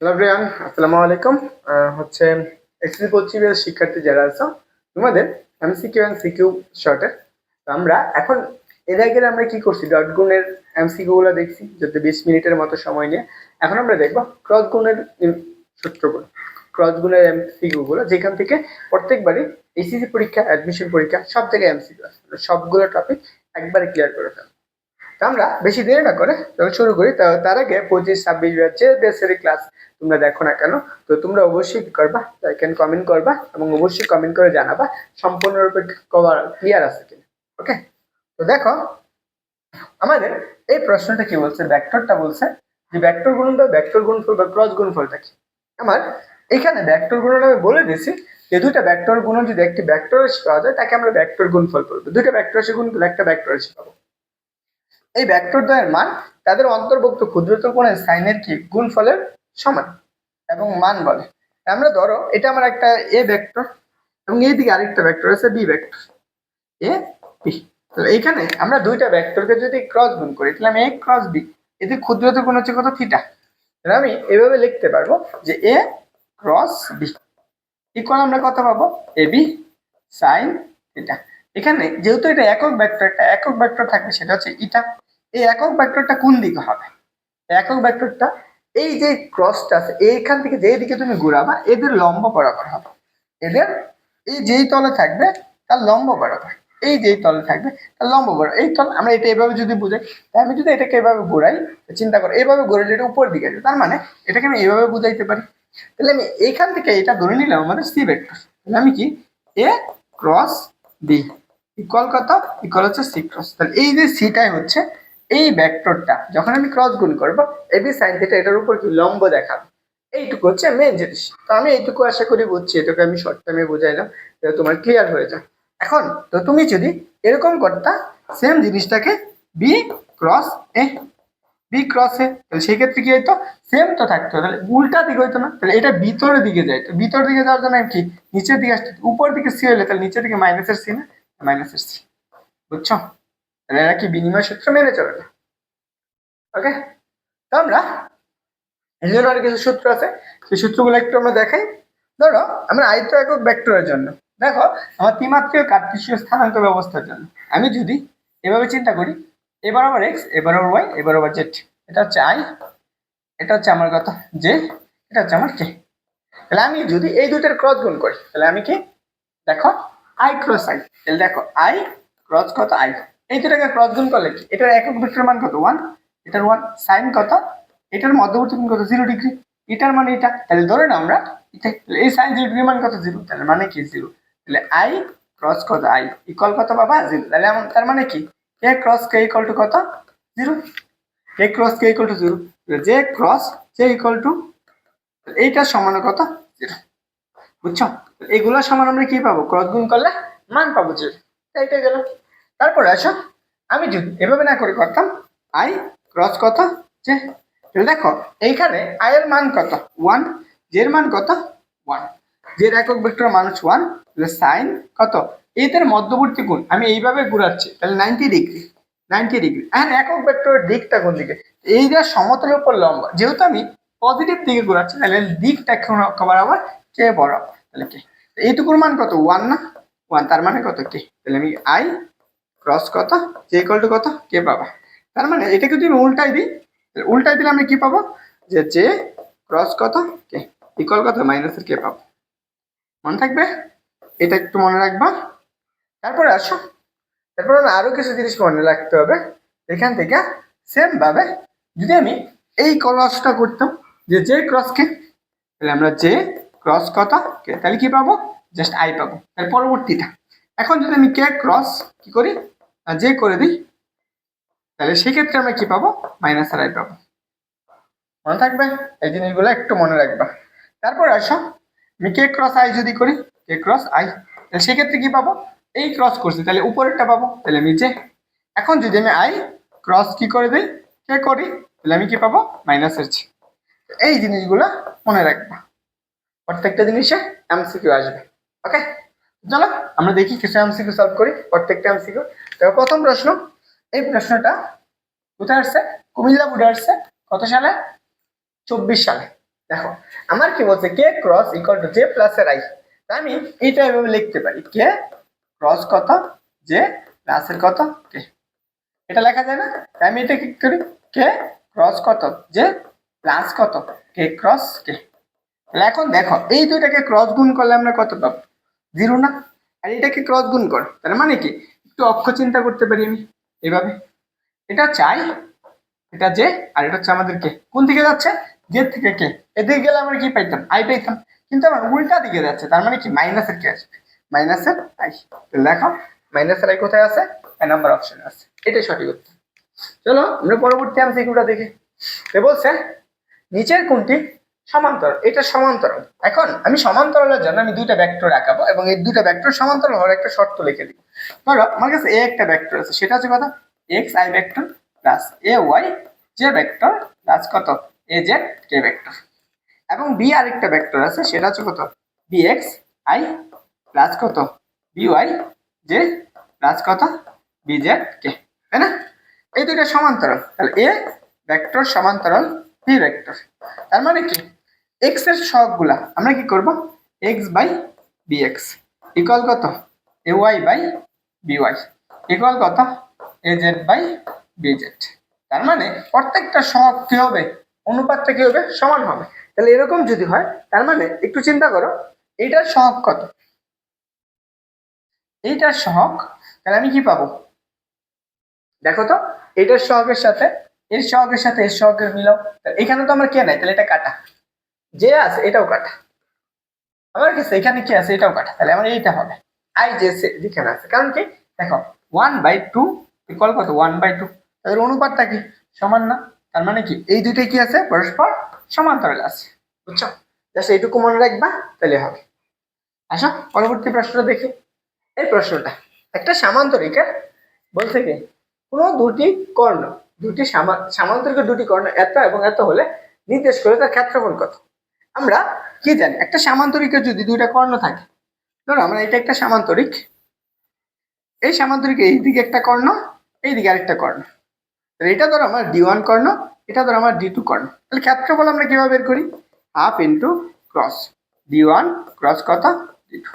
Hello আসসালামু আলাইকুম হচ্ছে এক্সিস পশ্চিমের শিক্ষার্থী যারা আছো, তোমাদের এমসিকিউ এন্ড সিকিউ শর্টের আমরা এখন এর আগে আমরা কি করছি? ডট গুণের এমসিকিউ গুলো দেখছি, যাতে বিশ মিনিটের মতো সময় নিয়ে। এখন আমরা দেখব ক্রস গুণের সূত্রগুলো। ক্রস গুণের এমসিকিউ গুলো, যেখান থেকে প্রত্যেকবারই এসিসি পরীক্ষা অ্যাডমিশন পরীক্ষা, সব জায়গায় এমসিকিউ আসে সবগুলো টপিক একবারে ক্লিয়ার করে ফেলব। আমরা বেশি দেরি না করে যখন শুরু করি তার আগে পঁচিশ, ছাব্বিশ যে বেসের ক্লাস তোমরা দেখো না কেন, তো তোমরা অবশ্যই কি করবা লাইক কমেন্ট করবা এবং অবশ্যই কমেন্ট করে জানাবা সম্পূর্ণরূপে কভার ক্লিয়ার আছে কিনা ওকে তো দেখো, আমাদের এই প্রশ্নটা কি বলছে ব্যাক্টরটা বলছে, যে ব্যাক্টর গুণ বা ভেক্টর গুণফল বা ক্রস গুণফলটা কি? আমার এখানে ভেক্টর গুণন আমি বলে দিয়েছি, যে দুইটা ব্যাক্টর গুণ যদি একটি ভেক্টর রাশি পাওয়া যায়, তাকে আমরা ভেক্টর গুণফল বলব। দুইটা ভেক্টর রাশি গুণ একটা ভেক্টর রাশি পাবো। এই ভেক্টর দ্বয়ের মান তাদের অন্তর্ভুক্ত ক্ষুদ্রতম কোণের সাইনের কি? গুণফলের সমান এবং মান বলে। আমরা ধরো, এটা আমার একটা এ ভেক্টর এবং এইদিকে আরেকটা ভেক্টর আছে বি ভেক্টর এ বি তাহলে এইখানে আমরা দুইটা ভেক্টরকে যদি ক্রস গুণ করি, তাহলে আমি এ ক্রস বি এতে ক্ষুদ্রতম কোণ হচ্ছে কত? থিটা তাহলে আমি এভাবে লিখতে পারব যে এ ক্রস বি ইকুয়াল আমরা কত পাবো? এ বি সাইন থিটা এখানে যেহেতু এটা একক ভেক্টর একটা একক ভেক্টর থাকবে, সেটা হচ্ছে ইটা এই একক ভেক্টরটা কোন দিকে হবে? একক ভেক্টরটা এই যে ক্রসটা আছে, এইখান থেকে যেই দিকে তুমি ঘুরাবা, এদের লম্ব বরাবর হবে। এদের এই যেই তলে থাকবে, তার লম্ব বরাবর। এই যেই তলে থাকবে, তার লম্ব বরাবর। এই তল, আমরা এটা এভাবে যদি বুঝাই, তাহলে আমি যদি এটাকে এভাবে ঘুরাই চিন্তা করো, এভাবে ঘুরে যেটা উপর দিকে আছে তার মানে এটাকে আমি এভাবে বুঝাইতে পারি। তাহলে আমি এইখান থেকে এটা ধরে নিলাম আমাদের সি ভেক্টর তাহলে আমি কি? এ ক্রস বি ইকুয়াল কত? ইকুয়াল হচ্ছে সি ক্রস তাহলে এই যে সিটাই হচ্ছে এই ভেক্টরটা যখন আমি ক্রস গুণ করব এবি সাইন থিটা এটার উপর কি লম্ব দেখাবে? এইটুকু হচ্ছে মেন জিনিস। তো আমি এইটুকু আশা করি বুঝছি, এটাকে আমি শর্ট টাইমে বুঝাইলাম তোমার ক্লিয়ার হয়ে যায় এখন, তো তুমি যদি এরকম করতা সেম জিনিসটাকে B cross A B cross A তাহলে সেই ক্ষেত্রে কি হইতো? সেম তো থাকতো, তাহলে উল্টা দিকে হইতো না, তাহলে এটা ভিতরের দিকে যাইতো। ভিতর দিকে যাওয়ার জন্য কি? নিচের দিকে আসতো উপর দিকে সি হইলে তাহলে নিচের দিকে মাইনাসের সি না? মাইনাসের সি বুঝছ? কি বিনিময় সূত্র মেনে চলে না ওকে তো আমরা এই জন্য আর কিছু সূত্র আছে, সেই সূত্রগুলো একটু আমরা দেখাই। ধরো, আমরা আয়ত একক ভেক্টরের জন্য। দেখো, আমার ত্রিমাত্রিক কার্টেসীয় স্থানাঙ্ক ব্যবস্থার জন্য। আমি যদি এভাবে চিন্তা করি এবার বরাবর এক্স এবার বরাবর ওয়াই এবার বরাবর জেড এটা হচ্ছে আই এটা হচ্ছে আমার কথা জে এটা হচ্ছে আমার কে তাহলে আমি যদি এই দুটোর ক্রস গুণ করি, তাহলে আমি কি? দেখো আই ক্রস আই তাহলে দেখো আই ক্রস কত? আই এই ক্রস গুণ করলে কি? এটার একক ভেক্টর মান কত? ওয়ান এটার ওয়ান সাইন কত? এটার মধ্যবর্তী কোণ কত? জিরো ডিগ্রি এটার মানে এটা? তাহলে ধরে না আমরা এই সাইন জিরো ডিগ্রি মান কত? জিরো তাহলে মানে কি জিরো তাহলে আই ক্রস কত? আই ইকুয়াল কত বাবা জিরো তাহলে এমন তার মানে কি? K cross k equal to কত? Zero k cross k equal to zero j cross j equal to এইটার সমান কত? জিরো বুঝছ? এগুলোর সমান আমরা কি পাবো? ক্রস গুণ করলে মান পাবো জিরো এইটাই গেল। তারপরে আসো। আমি যদি এভাবে না করে করতাম, আই ক্রস কত? যে দেখো, এইখানে আই এর মান কত? ওয়ান জের মান কত? ওয়ান জের একক ভেক্টর মানুষ ওয়ান সাইন কত? এদের মধ্যবর্তী গুণ, আমি এইভাবে ঘুরাচ্ছি, তাহলে নাইনটি ডিগ্রি নাইনটি ডিগ্রি হ্যাঁ একক ভেক্টরের দিকটা কোন দিকে? এই যে সমতলের উপর লম্বা। যেহেতু আমি পজিটিভ দিকে ঘুরাচ্ছি, তাহলে দিকটা কবার আবার কে বড়? তাহলে কে? এইটুকুর মান কত? ওয়ান না? ওয়ান তার মানে কত কে? তাহলে আমি আই ক্রস কত? জে ইকুয়াল টু কত? কে পাবা। তার মানে এটাকে যদি আমি উল্টাই দিই উল্টাই দিলে আমি কি পাবো? যে জে ক্রস কত? কে ইকুয়াল কত? মাইনাসের কে পাবো। মনে থাকবে? এটা একটু মনে রাখবা। তারপরে আসো। তারপরে আমার আরও কিছু জিনিস মনে রাখতে হবে। এখান থেকে সেম ভাবে যদি আমি এই ক্রসটা করতাম, যে জে ক্রস কে তাহলে আমরা জে ক্রস কত? কে তাহলে কি পাবো? জাস্ট আই পাবো। তার পরবর্তীটা। এখন যদি আমি কে ক্রস কি করি? জে করে দিই, তাহলে সেক্ষেত্রে আমরা কি পাবো? মাইনাস আর আই পাবো। মনে থাকবে? এই জিনিসগুলো একটু মনে রাখবা। তারপর আসো। আমি কে ক্রস আই যদি করি কে ক্রস আই তাহলে সেক্ষেত্রে কি পাবো? এই ক্রস করছি। তাহলে উপরেরটা পাবো। তাহলে যে এখন যদি আমি আই ক্রস কি করে দিই? কে করি, তাহলে আমি কি পাবো? মাইনাসের জি এই জিনিসগুলো মনে রাখবা। প্রত্যেকটা জিনিসে এমসিকিউ আসবে। ওকে চলো আমরা দেখি কিছু এমসিকিউ সলভ করি, প্রত্যেকটা এমসিকিউ তো প্রথম প্রশ্ন, এই প্রশ্নটা কোথায় আসছে? কুমিল্লা বোর্ডে আসছে, কত সালে? চব্বিশ সালে। দেখো, আমার কি বলছে k cross equal to j plus এর আই আমি এইটা এভাবে লিখতে পারি কে ক্রস কত? জে প্লাস এর কত? কে এটা লেখা যায় না? আমি এটা কি করি? কে ক্রস কত? জে প্লাস কত? কে ক্রস কে এখন দেখো, এই দুইটাকে ক্রস গুণ করলে আমরা কত পাবো? জিরো না? আর এটাকে ক্রস গুণ কর। তার মানে কি? একটু অক্ষ চিন্তা করতে পারি আমি এভাবে। এটা চাই, এটা যে, আর এটা হচ্ছে আমাদের কে কোন দিকে যাচ্ছে? যে থেকে কে এদিকে গেলে আমরা কি পাইতাম? আই পাইতাম। কিন্তু আমার উল্টা দিকে যাচ্ছে। তার মানে কি? মাইনাসের কে আসবে। মাইনাসের আই দেখো মাইনাসের আই কোথায় আছে? এক নাম্বার অপশন আছে। এটাই সঠিক উত্তর। চলো, আমরা পরবর্তী এমসিকিউটা দেখি। এ বলছে, নিচের কোনটি সমান্তরাল, এটা সমান্তরাল। এখন আমি সমান্তরালের জন্য আমি দুইটা ভেক্টর আঁকাবো এবং এই দুইটা ভেক্টর সমান্তরাল হওয়ার একটা শর্ত লিখে দিব। ধরো, আমার কাছে এ একটা ভেক্টর আছে, সেটা হচ্ছে কথা x i vector plus A y j vector plus কত? এ জেড কে ভেক্টর এবং বি আরেকটা ভেক্টর আছে, সেটা হচ্ছে কত? বি এক্স আই প্লাস কত? বি ওয়াই জে প্লাস কত? বি জেড কে তাই না? এই দুইটা সমান্তরাল। তাহলে এ ভেক্টর সমান্তরাল বি ভেক্টর তার মানে কি? এক্সের সহগগুলা আমরা কি করব? X by B x equal কত? A y by B y equal কত? A z by B z তার মানে প্রত্যেকটা সহগ কি হবে? অনুপাতটা কি হবে? সমান হবে। তাহলে এরকম যদি হয়, তার মানে একটু চিন্তা করো, এইটার সহগ কত? এইটার সহগ, তাহলে আমি কি পাবো? দেখো তো এটার সহগের সাথে, এর সহগের সাথে এর সহগের মিলাও। এখানে তো আমার কে নাই, তাহলে এটা কাটা। যে আছে, এটাও কাটা আমার কাছে এখানে কি আছে, এটাও কাটা তাহলে আমার এইটা হবে। আই যে যেখানে আছে। কারণ কি? দেখো ওয়ান বাই টু ইকুয়াল কত? ওয়ান বাই টু তাদের অনুপাতটা কি? সমান না? তার মানে কি? এই দুইটাই কি আছে? পরস্পর সমান্তরাল আছে। বুঝছ? জাস্ট এইটুকু মনে রাখবা, তাহলে হবে। আসো, পরবর্তী প্রশ্নটা দেখি। এই প্রশ্নটা, একটা সামান্তরিকের বলছে কি? কোনো দুটি কর্ণ, দুটি সামা- সামান্তরিকের দুটি কর্ণ এত এবং এত হলে নির্দেশ করে তার ক্ষেত্রফল কত? আমরা কি জানি? একটা সামান্তরিকের যদি দুইটা কর্ণ থাকে, ধরো আমরা এটা একটা সামান্তরিক, এই সামান্তরিক এই দিকে একটা কর্ণ, এই দিকে আরেকটা কর্ণ। এটা ধরো আমার ডি ওয়ান কর্ণ, এটা ধরো আমার ডি টু কর্ণ। তাহলে ক্ষেত্রফল আমরা কীভাবে বের করি? Half into cross D one cross কত? ডি টু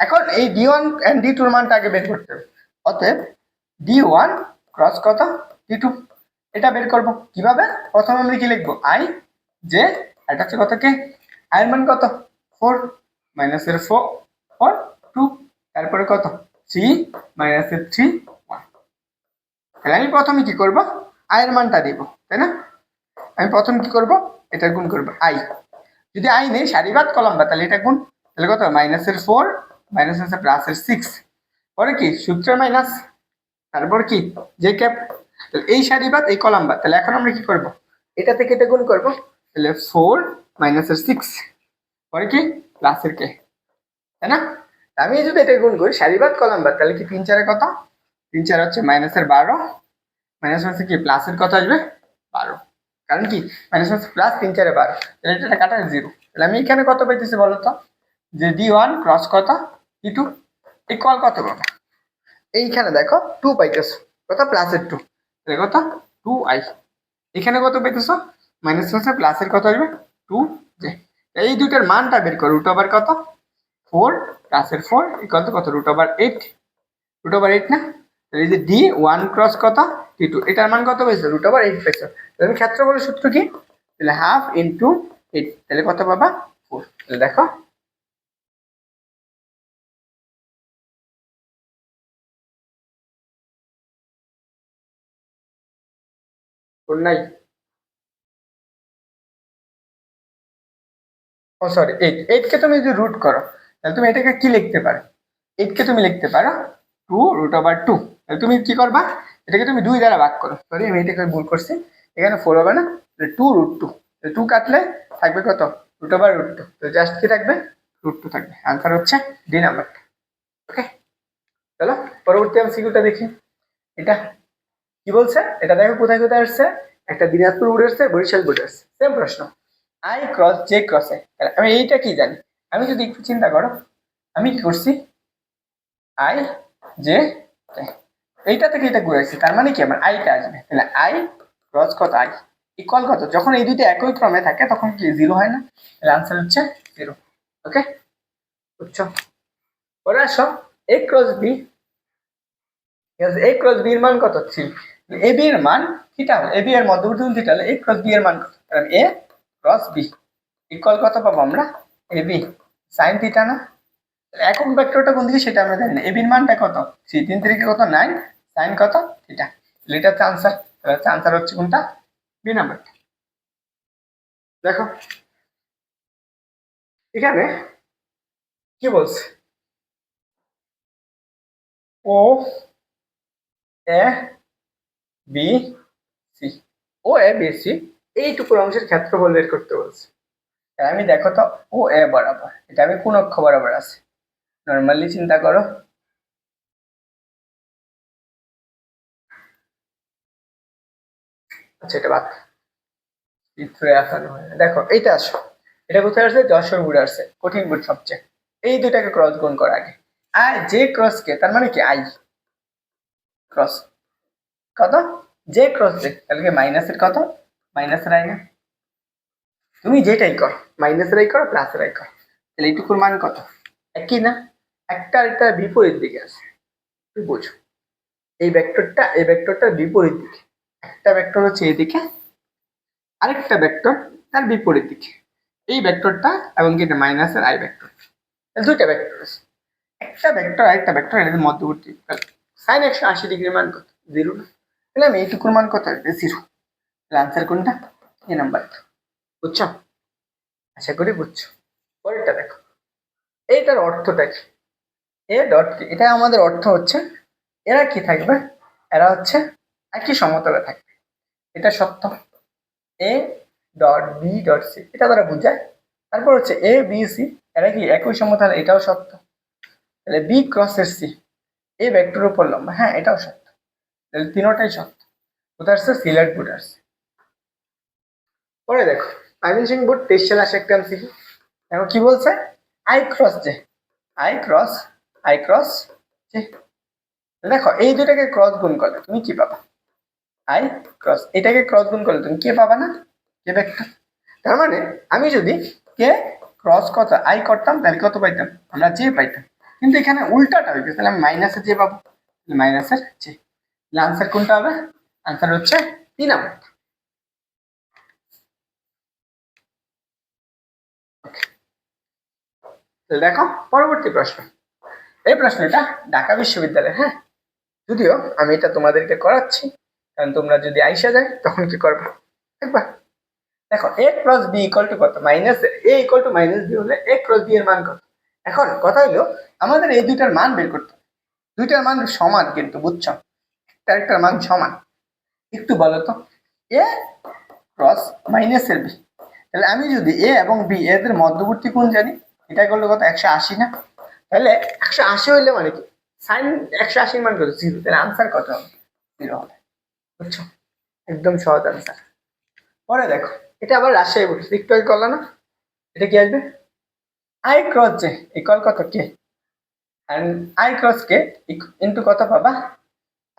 এখন এই ডি ওয়ান অ্যান্ড ডি টুর মানটা আগে বের করতে হবে। অতএব ডি ওয়ান ক্রস কত? ডি টু এটা বের করব কীভাবে? প্রথমে আমরা কি লিখব? আই যে এটা হচ্ছে কত কে? আয়ের মান কত? ফোর মাইনাসের ফোর ফোর, টু। তারপরে কত? থ্রি মাইনাসের থ্রি, ওয়ান। তাহলে আমি প্রথমে কি করব? আয়ের মানটা দিব, তাই না? আমি প্রথম কি করব? এটা গুণ করব, আই। যদি আই নেই, সারিবাদ কলম বা, তাহলে এটা গুণ। তাহলে কত? মাইনাসের ফোর, মাইনাস আছে প্লাসের সিক্স। পরে কি? সূত্রের মাইনাস। তারপর কি? যে ক্যাপ। এই সারি বাদ এই কলাম বাদ। তাহলে এখন আমরা কি করব? এটা থেকে এটা গুণ করব। তাহলে ফোর মাইনাসের সিক্স পরে কি? প্লাসের কে তাই না? আমি যদি এটা গুণ করি সারি বাদ কলাম বাদ, তাহলে কি তিন চারে কত? তিন চার হচ্ছে মাইনাসের বারো। মাইনাস হচ্ছে কি? প্লাসের কত আসবে? বারো। কারণ কি? মাইনাস হচ্ছে প্লাস তিন চারে বারো। তাহলে এটা কাটা জিরো তাহলে আমি এখানে কত পাইতেছি বলো তো? যে ডি ওয়ান ক্রস কত? ডি টু ইকুয়াল কত পাবো? এইখানে দেখো টু পাইতেছো। কত? প্লাসের টু তাহলে কত? টু আই এখানে কত পাইতেছো? মাইনাস হচ্ছে প্লাসের কত আসবে? টু জে এই দুইটার মানটা বের করো রুট ওভার কত? ফোর প্লাসের ফোর ইকুয়াল কত? Root over eight root over eight না? এই যে ডি ওয়ান ক্রস কত? ডি টু এটার মান কত পেয়েছ রুট ওভার এইট পেয়েছ তাহলে ক্ষেত্রফলের সূত্র কি? তাহলে হাফ ইন্টু এইট তাহলে কত পাবা? ফোর তাহলে দেখো। ফোর নাই। ও সরি এইট এইটকে তুমি যদি রুট করো, তাহলে তুমি এটাকে কি লিখতে পারো? এইটকে তুমি লিখতে পারো টু রুট ওভার টু তাহলে তুমি কি করবা? এটাকে তুমি দুই দ্বারা ভাগ করো। সরি আমি এটাকে ভুল করছি। এখানে ফোর হবে না টু রুট টু টু কাটলে থাকবে কত? রুট ওভার রুট টু তো জাস্ট কি থাকবে? রুট টু থাকবে। আনসার হচ্ছে ডি নাম্বারটা ওকে চলো, পরবর্তী আমি সিকিউটা দেখি। এটা কি বলছে? এটা দেখো কোথায় কোথায় আসছে? একটা দিনাজপুর বোর্ডে আসছে, বরিশাল বোর্ডে আসছে। সেম প্রশ্ন। আই ক্রস জে ক্রসে আমি এইটা কি জানি? আমি যদি একটু চিন্তা করো, আমি কি করছি? আই জে এইটা থেকে এটা ঘুরেছি তার মানে কি আমার আইটা আসবে? তাহলে আই ক্রস কত আই ইকুয়াল কত? যখন এই দুইটা একই ক্রমে থাকে, তখন কি জিরো হয় না? তাহলে আনসার হচ্ছে জিরো ওকে বুঝছ? ওরা আসো। A cross B A cross B এর মান কত? থ্রি এ বি এর মান থিটা এ বি এর মধ্যবর্তী থিটা হলে এ ক্রস বি এর মান কত? কারণ এ ক্রস বি। ইকুয়াল কত পাবো আমরা? এ বি। সাইন থিটা না? একক ভেক্টরটা কোন দিকে সেটা আমরা জানি না। এ বির মানটা কত? থ্রি তিন তিরিকে কত? নাইন। সাইন কত? থিটা। এটা হচ্ছে আনসার তাহলে হচ্ছে আনসার হচ্ছে কোনটা? বি নাম্বারটা। দেখো। এখানে কি বলছে? O, A, B, C. O, A, B, C. এইটুকুর অংশের ক্ষেত্রফল বের করতে বলছে। আমি দেখো তো ও এ বরাবর এটা আমি কোন অক্ষ বরাবর আছে। নর্মালি চিন্তা করো। আচ্ছা এটা বাদ। চিত্রে আঁকানো হয় দেখো এইটা আসো। এটা কোথায় আসছে? যশোর বুড়ে আসছে কঠিন বুট সবচেয়ে। এই দুটাকে ক্রস গুণ করা আগে। আর যে ক্রস কে তার মানে কি? আই ক্রস কত? যে ক্রস যে তাহলে কি মাইনাসের কত? মাইনাসের আই না? তুমি যেটাই কর মাইনাসের আই করো প্লাসের আই করো। তাহলে এইটুকুর মান কত? একই না? একটা একটা বিপরীত দিকে আছে। তুই বোঝো। এই ভেক্টরটা এই ভেক্টরটার বিপরীত দিকে। একটা ভেক্টর হচ্ছে এদিকে, আরেকটা ভেক্টর তার বিপরীত দিকে। এই ভেক্টরটা এবং কি এটা মাইনাসের আই ভেক্টর দুইটা ভেক্টর আছে। একটা ভেক্টর আরেকটা ভেক্টর এদের মধ্যবর্তী। সাইন একশো আশি ডিগ্রির মান কত? জিরো না। তাহলে আমি এইটুকুর মান কত? আসবে জিরো। আনসার কোনটা এই নাম্বারটা বুঝছ আশা করি বুঝছ পরেরটা দেখো এইটার অর্থটা কি এ ডট কি এটা আমাদের অর্থ হচ্ছে এরা কি থাকবে এরা হচ্ছে একই সমতলে থাকবে এটা সত্য A dot B dot C এটা তারা বোঝায় তারপর হচ্ছে এ বি সি এরা কি একই সমতলে এটাও সত্য তাহলে বি ক্রসের সি এ ভেক্টর উপর লম্বা হ্যাঁ এটাও সত্য তাহলে তিনোটাই সত্য আসছে সিলেট আসছে পরে দেখো আইমিন সিং বোর্ড তেইশ সালে আসে একটা এমসিকিউ দেখো কি বলছে? I cross j, i cross i cross j. দেখো, এই দুটাকে ক্রস গুণ করলে তুমি কি পাবা? আই ক্রস, এটাকে ক্রস গুণ করলে তুমি কে পাবা না? K vector? তার মানে আমি যদি কে ক্রস কত আই করতাম, তাহলে কত পাইতাম? আমরা যে পাইতাম। কিন্তু এখানে উল্টাটা হয়ে গেছে তাহলে আমি মাইনাসে যে পাবো মাইনাসের যে। আনসার কোনটা হবে? আনসার হচ্ছে তিন নাম্বার তাহলে দেখো, পরবর্তী প্রশ্ন। এই প্রশ্নটা ঢাকা বিশ্ববিদ্যালয় হ্যাঁ? যদিও আমি এটা তোমাদেরকে করাচ্ছি, কারণ তোমরা যদি আইসা যায়, তখন কি করবে? দেখবা। দেখো A cross B equal to কত? Minus A equal to minus B হলে এ ক্রস বি এর মান কত? এখন কথা হলো আমাদের এই দুইটার মান বের করতে দুইটার মান সমান কিন্তু, বুঝছ? একটা একটার মান সমান। একটু বলো তো এ ক্রস মাইনাসের বি তাহলে আমি যদি এ এবং বি এদের মধ্যবর্তী কোণ জানি এটা করলে কত? একশো আশি না? তাহলে একশো আশি হইলে মানে কি? সাইন একশো আশি মান কত? জিরো। তাহলে আনসার কত হবে? জিরো হবে। বুঝছ? একদম সহজ আনসার পরে দেখো, এটা আবার রাজশাহী বলছে। একটু করল না? এটা কি আসবে? আই ক্রস যে ইকুয়াল কত? K i cross k into কত পাবা?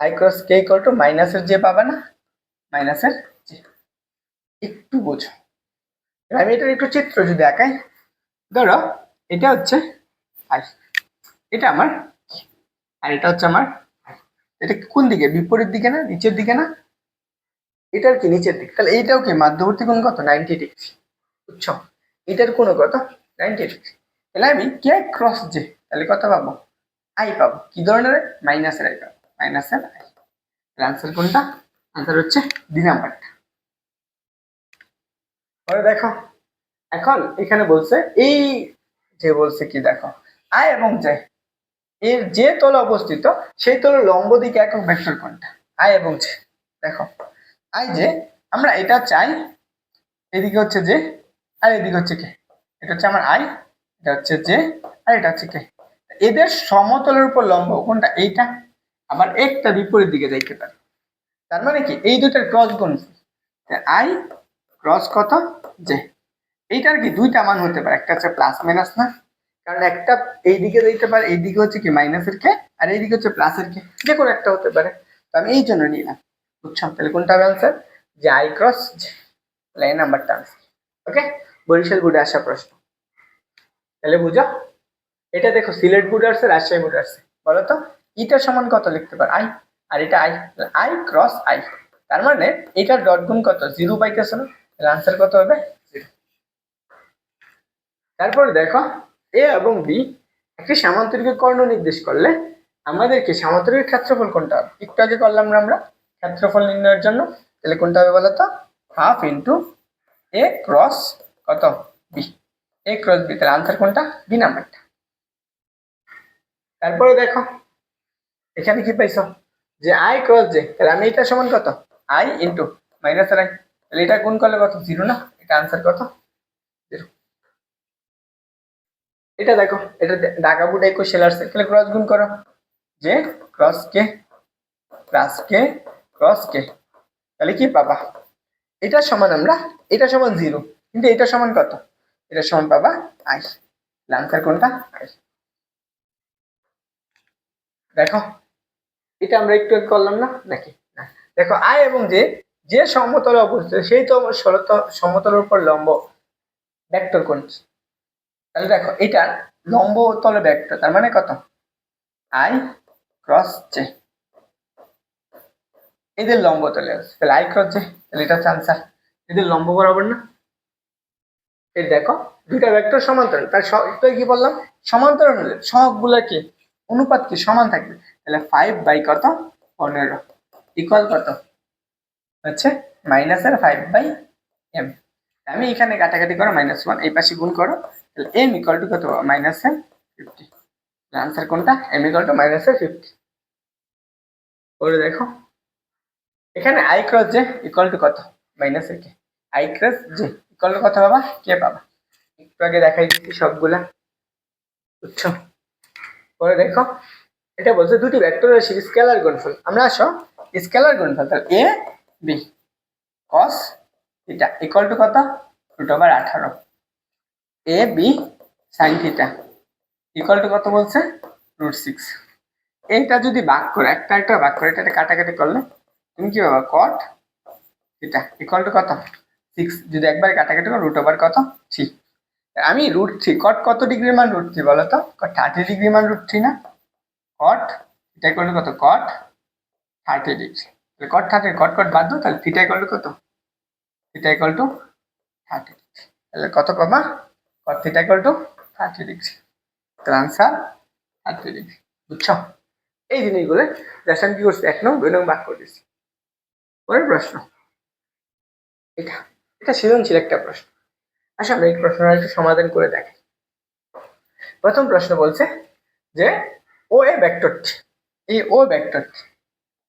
I cross k equal to মাইনাসের যে পাবা না? মাইনাসের যে একটু বোঝো। আমি এটার একটু চিত্র যদি আঁকাই ধরো এটা হচ্ছে আই এটা আমার আর এটা হচ্ছে আমার এটা কোন দিকে? বিপরীত দিকে না? নিচের দিকে না? এটার কি নিচের দিক? তাহলে এইটাও কি মধ্যবর্তী কোণ কত? নাইনটি ডিগ্রি বুঝছ? এটার কোনো কত? নাইনটি ডিগ্রি তাহলে আমি কে ক্রস যে তাহলে কত পাবো? আই পাবো। কি ধরনের? মাইনাসের আই পাবো। মাইনাসের আই আনসার কোনটা? আনসার হচ্ছে দুই নাম্বারটা পরে দেখো। এখন এখানে বলছে, এই যে বলছে কি দেখো আয় এবং যে এর যে তলে অবস্থিত, সেই তলে লম্ব দিকে একক ভেক্টর কোনটা? আয় এবং যে দেখো আয় যে আমরা এটা চাই, এদিকে হচ্ছে যে আর এদিকে হচ্ছে কে? এটা হচ্ছে আমার আয় এটা হচ্ছে যে আর এটা হচ্ছে কে? এদের সমতলের উপর লম্ব কোনটা? এইটা। আবার একটা বিপরীত দিকে যাইতে পারে। তার মানে কি? এই দুটার ক্রস গুণ আই ক্রস কত? যে এইটার কি দুইটা মান হতে পারে? একটা হচ্ছে প্লাস মাইনাস না? কারণ একটা এই দিকে দিতে পারে এই দিকে হচ্ছে কি মাইনাসের কে আর এই দিকে হচ্ছে প্লাসের কে যে কোনো একটা হতে পারে। তো আমি এই জন্য নিলাম। বুঝছ? তাহলে কোনটা হবে আনসার যে আই ক্রস এই নাম্বারটা আছে ওকে বরিশাল বোর্ডে আসা প্রশ্ন। তাহলে বুঝো? এটা দেখো, সিলেট বোর্ডে আসছে, রাজশাহী বোর্ডে আসছে। বলো তো, ইটা সমান কত লিখতে পারো? আই আর এটা আই আই ক্রস আই তার মানে এটার ডট গুণ কত? জিরো পাইতেছে না? তাহলে আনসার কত হবে? তারপরে দেখো, এ এবং বি একটি সামান্তরিকের কর্ণ নির্দেশ করলে আমাদেরকে সামান্তরিকের ক্ষেত্রফল কোনটা? একটু আগে করলাম না আমরা? ক্ষেত্রফল নির্ণয়ের জন্য। তাহলে কোনটা হবে বলো তো হাফ ইন্টু এ ক্রস কত? বি। A cross B. তাহলে আনসার কোনটা? বি নাম্বারটা। তারপরে দেখো, এখানে কি পাইছো? যে আই ক্রস জে তাহলে আমি এটা সমান কত? I into minus R I তাহলে এটা গুণ করলে কত? জিরো না? এটা আনসার কত জিরো এটা দেখো, এটা ঢাকা বুট একুশ সেলার তাহলে ক্রস গুণ করো। J cross k plus k cross k. তাহলে কি পাবা? এটা সমান আমরা, এটা সমান জিরো কিন্তু এটা সমান কত? এটা সমান পাবা আই। আনসার কোনটা? আই। দেখো, এটা আমরা একটু করলাম না? নাকি? দেখো, আই এবং যে যে সমতলে অবস্থিত, সেই তো সমতলের উপর লম্ব ভেক্টর কোনটি? তাহলে দেখো, এটা লম্ব তলে ভেক্টর তার মানে কত? আই ক্রস জে এদের লম্ব তলে তাহলে আই ক্রস জে তাহলে এটা হচ্ছে আনসার এদের লম্ব বরাবর না? এই দেখো, দুইটা ভেক্টর সমান্তরাল তার তো কি বললাম? সমান্তরাল হলে সহগগুলো কি? অনুপাত কি? সমান থাকবে। তাহলে ফাইভ বাই কত? পনেরো। ইকুয়াল কত? হচ্ছে মাইনাসের ফাইভ বাই এম আমি এখানে কাটাকাটি করো মাইনাস ওয়ান এই পাশে গুণ করো। তাহলে এম ইকুয়াল টু কত? মাইনাসের ফিফটি আনসার কোনটা? এম ইকুয়াল টু মাইনাসের ফিফটি করে দেখো। এখানে i cross j equal to কত? মাইনাসের k i cross j equal to কত পাবা কে পাবা একটু আগে দেখাই দিচ্ছি সবগুলা। বুঝছ পরে দেখো। এটা বলছে দুটি ভেক্টর রাশির স্কেলার গুণফল। আমরা আসো। স্কেলার গুণফল। তাহলে A B cos theta equal to কত? রুট ওভার আঠারো। A B sine theta equal to কত বলছে? রুট সিক্স এইটা যদি ভাগ করে, একটা একটা ভাগ করে, এটা কাটাকাটি করলে, তুমি কি পাবা? কট থিটা ইকুয়াল টু কত? সিক্স যদি একবার কাটাকাটি করো রুট ওভার কত? থ্রি আমি রুট থ্রি কট কত ডিগ্রি মান রুট থ্রি বলো তো? থার্টি ডিগ্রি মান রুট থ্রি না? কট এটা করলে কত? কট থার্টি ডিগ্রি তাহলে কট থার্টি কট কট বাদ দাও, তাহলে থিটা ইকুয়াল টু কত? Theta equal to thirty degree তাহলে কত পাবা? Cot theta equal to thirty degree তাহলে আনসার থার্টি ডিগ্রি বুঝছ? এই জিনিসগুলো জাস্ট কি করছি? এক নং, দুই নং ভাগ করে দিচ্ছি পরের প্রশ্ন। এটা। এটা সৃজনশীল একটা প্রশ্ন। আসলে আমরা এই প্রশ্নটা একটু সমাধান করে দেখি। প্রথম প্রশ্ন বলছে যে ও এ ভেক্টরটি এই ও ভেক্টরটি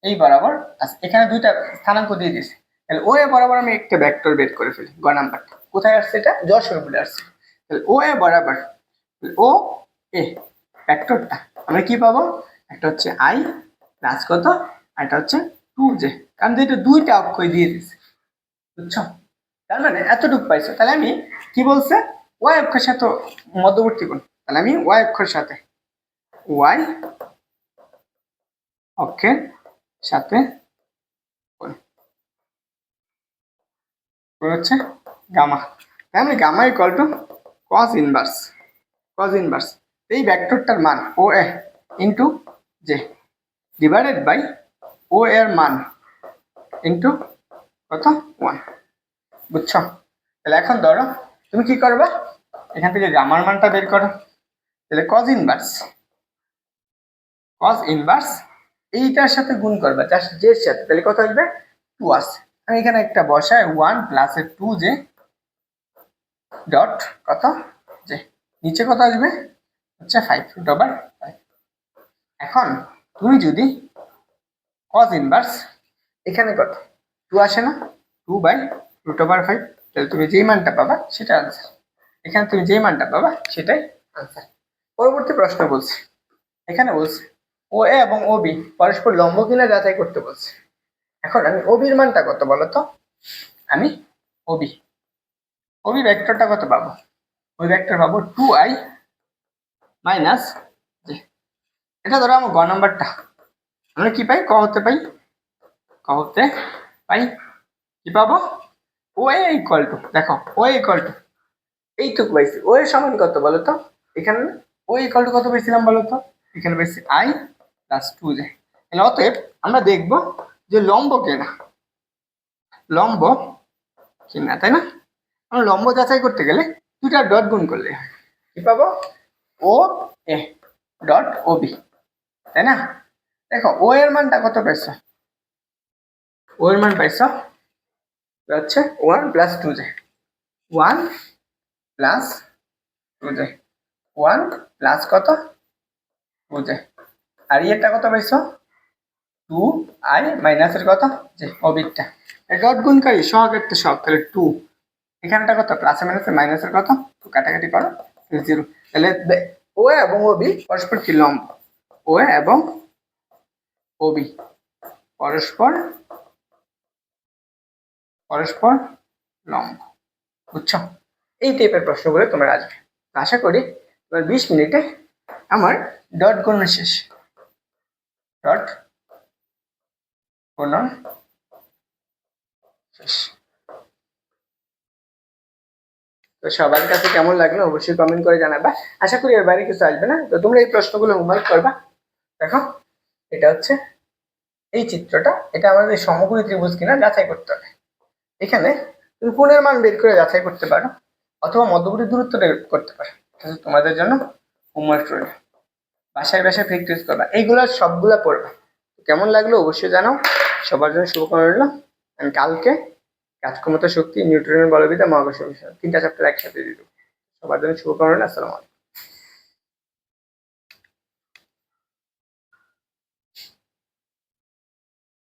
এই বরাবর আচ্ছা এখানে দুইটা স্থানাঙ্ক দিয়ে দিয়েছে। তাহলে ও এ বরাবর আমি একটা ভেক্টর বের করে ফেলি। গ নাম্বারটা। কোথায় আসছে এটা? যশোর বলে আসছে। তাহলে ও এ বরাবর ও এ ভেক্টরটা আমরা কি পাবো? একটা হচ্ছে আই প্লাস কত? আর একটা হচ্ছে টু জে কারণ এটা দুইটা অক্ষয় দিয়ে দিয়েছে। বুঝছ? তার মানে এতটুকু পাইছো। তাহলে আমি কি বলছে? ওয়াই অক্ষর সাথে মধ্যবর্তী কোণ। তাহলে আমি ওয়াই অক্ষর সাথে ওয়াই অক্ষের সাথে হচ্ছে গামা। আমি gamma equal to cos inverse cos inverse এই ভেক্টরটার মান O A into j divided by O এর মান ইন্টু কত? ওয়ান বুঝছ? তাহলে এখন ধরো, তুমি কি করবে? এখান থেকে গামার মানটা বের করো। তাহলে কজ ইনভার্স কজ ইনভার্স এইটার সাথে গুণ করবে জাস্ট জের সাথে। তাহলে কত আসবে? টু আসছে আমি এখানে একটা বসায় one plus two j dot কত? জে নিচে কত আসবে? হচ্ছে ফাইভ রুট ওভার ফাইভ এখন তুমি যদি কজ ইনভার্স এখানে কত? টু আসে না? Two by root over five তাহলে তুমি যেই মানটা পাবা সেটা আনসার এখানে তুমি যেই মানটা পাবা সেটাই আনসার পরবর্তী প্রশ্ন বলছি। এখানে বলছে ও এ এবং ও বি পরস্পর লম্ব কিনা যাচাই করতে বলছে। এখন আমি ও বির মানটা কত বলো তো আমি ও বি ও বি ভেক্টরটা কত পাবো? ওই ভেক্টর পাবো টু আই মাইনাস এটা ধরো আমার গ নাম্বারটা। আমরা কি পাই? ক হতে পাই? ক হতে পাই? কি পাবো? ও ইকুয়াল টু দেখো ও ইকুয়াল টু এইটুকু পাইছি। ও এর সমান কত বলো তো? এখানে ও ইকুয়াল টু কত পেয়েছিলাম বলো তো? এখানে পেয়েছি আই প্লাস টু জে তাহলে অতএব আমরা দেখব যে লম্ব কেনা। লম্ব কিনা, তাই না? আমরা লম্ব যাচাই করতে গেলে দুটা ডট গুণ করলে কি পাবো? O, A, dot O B. তাই না? দেখো, ও এর মানটা কত পাইছো? ও এর মান পাইছো? হচ্ছে one plus two j one plus two j one plus কত? টু জে আর ইয়েটা কত পাইছো? টু আই মাইনাসের কত? যে অবিরটা ডট গুণকারী সহগেরটা সব তাহলে টু এখানটা কত? প্লাসে মাইনাসে মাইনাসের কত? টু কাটাকাটি করো। জিরো তাহলে ও এবং ও বি পরস্পর কি লম্ব ও এবং ও বি পরস্পর পরস্পর লম্ব বুঝছ? এই টাইপের প্রশ্নগুলো তোমার আসবে। তো আশা করি তোমার বিশ মিনিটে আমার ডট গণনা শেষ। ডট গণন শেষ। তো সবার কাছে কেমন লাগল অবশ্যই কমেন্ট করে জানাবা। আশা করি এর বাইরে কিছু আসবে না। তো তোমরা এই প্রশ্নগুলো হোমওয়ার্ক করবা। দেখো, এটা হচ্ছে এই চিত্রটা। এটা আমাদের সমকোণী ত্রিভুজ কিনা যাচাই করতে হবে। এখানে তুমি কোণের মান বের করে যাচাই করতে পারো অথবা মধ্যবর্তী দূরত্ব করতে পারো। তোমাদের জন্য হোমওয়ার্ক রইল। বাসায় বাসায় প্র্যাকটিস করবা। এইগুলো সবগুলা পড়বা। কেমন লাগল অবশ্যই জানাও। সবার জন্য শুভকামনা রইল। আমি কালকে কাজক্ষমতা, শক্তি নিউট্রনের বলবিদ্যা, মহাকর্ষ বিষয় তিনটা চ্যাপ্টার একসাথে দিল সবার জন্য শুভকামনা, আসসালামু আলাইকুম।